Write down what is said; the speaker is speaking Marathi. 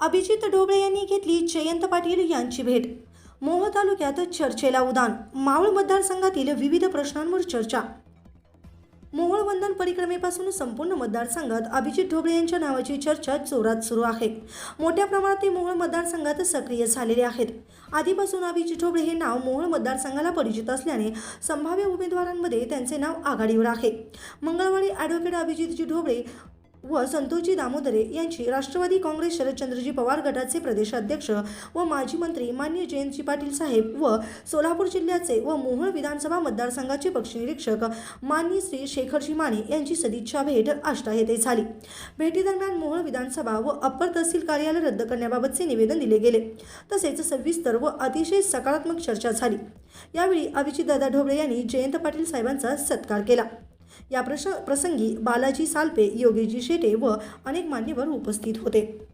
अभिजित ढोबळे यांनी घेतली जयंत पाटील यांची भेट. मोह तालुक्यात चर्चेला उदान. मावळ मतदारसंघातील विविध प्रश्नांवर चर्चा. मोहोळ वंदन परिक्रमेपासून संपूर्ण मतदारसंघात अभिजित ढोबळे यांच्या नावाची चर्चा जोरात सुरू आहे. मोठ्या प्रमाणात ते मोहोळ मतदारसंघात सक्रिय झालेले आहेत. आधीपासून अभिजित ढोबळे हे नाव मोहोळ मतदारसंघाला परिचित असल्याने संभाव्य उमेदवारांमध्ये त्यांचे नाव आघाडीवर आहे. मंगळवारी ॲडव्होकेट अभिजितजी ढोबळे व संतोषजी दामोदरे यांची राष्ट्रवादी काँग्रेस शरदचंद्रजी पवार गटाचे प्रदेशाध्यक्ष व माजी मंत्री मान्य जयंतजी पाटील साहेब व सोलापूर जिल्ह्याचे व मोहोळ विधानसभा मतदारसंघाचे पक्षनिरीक्षक मान्य श्री शेखरजी माने यांची सदिच्छा भेट आष्टा येथे झाली. भेटीदरम्यान मोहोळ विधानसभा व अप्पर तहसील कार्यालय रद्द करण्याबाबतचे निवेदन दिले गेले. तसेच सविस्तर व अतिशय सकारात्मक चर्चा झाली. यावेळी अभिजितदादा ढोबळे यांनी जयंत पाटील साहेबांचा सत्कार केला. या प्रश प्रसंगी बालाजी सालपे योगीजी शेटे व अनेक मान्यवर उपस्थित होते.